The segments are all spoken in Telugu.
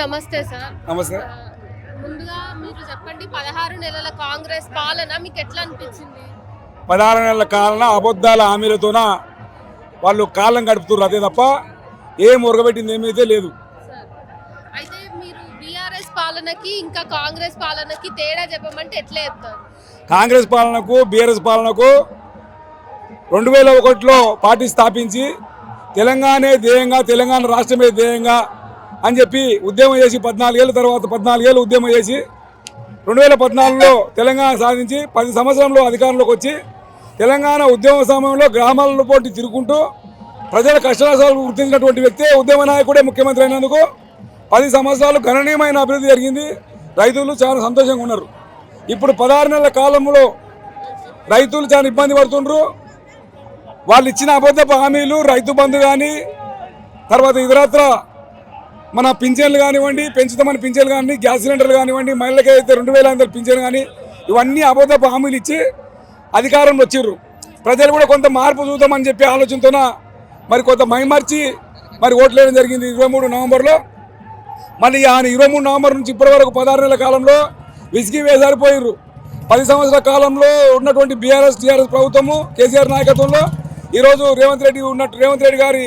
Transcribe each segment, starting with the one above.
నమస్తే సార్. నమస్తే. ముందుగా మీరు చెప్పండి పదహారు నెలల కాంగ్రెస్ పాలన మీకు ఎట్లా అనిపించింది? పదహారు నెలల కాలన అబద్ధాల హామీలతోన వాళ్ళు కాలం గడుపుతున్నారు అదే తప్ప ఏం ఉరగబెట్టింది ఏమైతే లేదు. సార్ అయితే మీరు బీఆర్ఎస్ పాలనకి ఇంకా కాంగ్రెస్ పాలనకి తేడా చెప్పమంటే ఎట్లా చెప్తారు? కాంగ్రెస్ పాలనకు బీఆర్ఎస్ పాలనకు రెండు వేల ఒకటిలో పార్టీ స్థాపించి తెలంగాణే ధ్యేయంగా తెలంగాణ రాష్ట్రమే ధ్యేయంగా అని చెప్పి ఉద్యమం చేసి పద్నాలుగేళ్ళ తర్వాత పద్నాలుగేళ్ళు ఉద్యమం చేసి రెండు వేల పద్నాలుగులో తెలంగాణ సాధించి పది సంవత్సరంలో అధికారంలోకి వచ్చి తెలంగాణ ఉద్యమ సమయంలో గ్రామాలలో పోటీ తిరుగుకుంటూ ప్రజల కష్టాలు గుర్తించినటువంటి వ్యక్తి ఉద్యమ నాయకుడే ముఖ్యమంత్రి అయినందుకు పది సంవత్సరాలు గణనీయమైన అభివృద్ధి జరిగింది. రైతులు చాలా సంతోషంగా ఉన్నారు. ఇప్పుడు పదహారు నెలల కాలంలో రైతులు చాలా ఇబ్బంది పడుతుండ్రు. వాళ్ళు ఇచ్చిన అబద్ధపు హామీలు రైతు బంధు కానీ తర్వాత ఇతరత్ర మన పింఛన్లు కానివ్వండి పెంచుతామని పింఛన్లు కానీ గ్యాస్ సిలిండర్లు కానివ్వండి మహిళలకి అయితే రెండు వేల ఐదు పింఛన్లు పింఛన్ కానీ ఇవన్నీ అబద్ధపు హామీలు ఇచ్చి అధికారంలో వచ్చిర్రు. ప్రజలు కూడా కొంత మార్పు చూద్దామని చెప్పి ఆలోచనతోన మరి కొంత మైమర్చి మరి ఓట్లు వేయడం జరిగింది ఇరవై మూడు నవంబర్లో. మళ్ళీ ఆయన ఇరవై మూడు నవంబర్ నుంచి ఇప్పటి వరకు పదహారు నెలల కాలంలో విసిగి వేసారిపోయిర్రు. పది సంవత్సరాల కాలంలో ఉన్నటువంటి బీఆర్ఎస్ టీఆర్ఎస్ ప్రభుత్వము కేసీఆర్ నాయకత్వంలో ఈరోజు రేవంత్ రెడ్డి ఉన్నట్టు రేవంత్ రెడ్డి గారి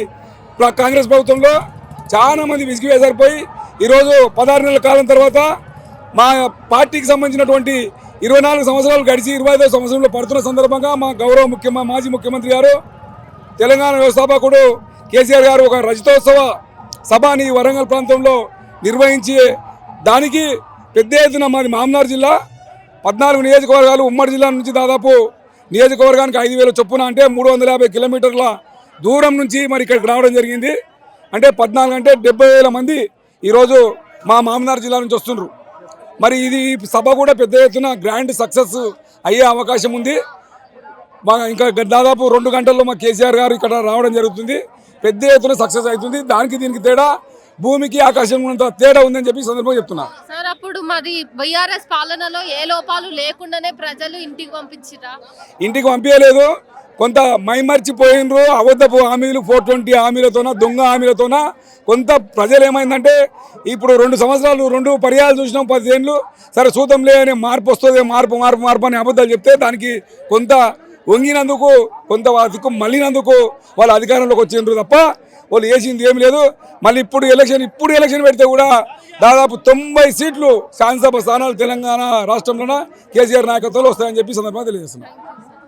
కాంగ్రెస్ ప్రభుత్వంలో చాలా మంది విసిగి ఈరోజు పదహారు నెలల కాలం తర్వాత మా పార్టీకి సంబంధించినటువంటి ఇరవై నాలుగు సంవత్సరాలు గడిచి ఇరవై ఐదో సంవత్సరంలో పడుతున్న సందర్భంగా మా గౌరవ ముఖ్య మాజీ ముఖ్యమంత్రి గారు తెలంగాణ వ్యవస్థాపకుడు కేసీఆర్ గారు ఒక రజతోత్సవ సభని వరంగల్ ప్రాంతంలో నిర్వహించి దానికి పెద్ద ఎత్తున మాది మామనార్ జిల్లా. పద్నాలుగు నియోజకవర్గాలు ఉమ్మడి జిల్లా నుంచి దాదాపు నియోజకవర్గానికి ఐదు వేల చొప్పున అంటే మూడు వందల యాభై కిలోమీటర్ల దూరం నుంచి మరి ఇక్కడికి రావడం జరిగింది. అంటే పద్నాలుగు అంటే డెబ్బై వేల మంది ఈరోజు మా మామనార్ జిల్లా నుంచి వస్తుండ్రు. మరి ఇది సభ కూడా పెద్ద ఎత్తున గ్రాండ్ సక్సెస్ అయ్యే అవకాశం ఉంది. మా ఇంకా దాదాపు రెండు గంటల్లో మా కేసీఆర్ గారు ఇక్కడ రావడం జరుగుతుంది. పెద్ద ఎత్తున సక్సెస్ అవుతుంది. దానికి దీనికి తేడా భూమికి ఆకాశం ఉన్నంత తేడా ఉందని చెప్పి సందర్భంగా చెప్తున్నా. సార్ అప్పుడు మరి బీఆర్ఎస్ పాలనలో ఏ లోపాలు లేకుండానే ప్రజలు ఇంటికి పంపించిరా? ఇంటికి పంపించలేదు. కొంత మైమర్చిపోయినరు అబద్ధపు హామీలు ఫోర్ ట్వంటీ హామీలతోన దొంగ హామీలతోన కొంత ప్రజలు ఏమైందంటే ఇప్పుడు రెండు సంవత్సరాలు రెండు పర్యాలు చూసినాం పదిహేనులు సరే చూద్దాంలే అనే మార్పు వస్తుంది మార్పు మార్పు మార్పు అని అబద్ధాలు చెప్తే దానికి కొంత వంగినందుకు కొంత దిక్కు మళ్ళినందుకు వాళ్ళు అధికారంలోకి వచ్చిండ్రు తప్ప వాళ్ళు వేసింది ఏమి లేదు. మళ్ళీ ఇప్పుడు ఎలక్షన్ ఇప్పుడు ఎలక్షన్ పెడితే కూడా దాదాపు తొంభై సీట్లు శాసనసభ స్థానాలు తెలంగాణ రాష్ట్రంలోన కేసీఆర్ నాయకత్వంలో వస్తాయని చెప్పి సందర్భంగా తెలియజేస్తున్నాం.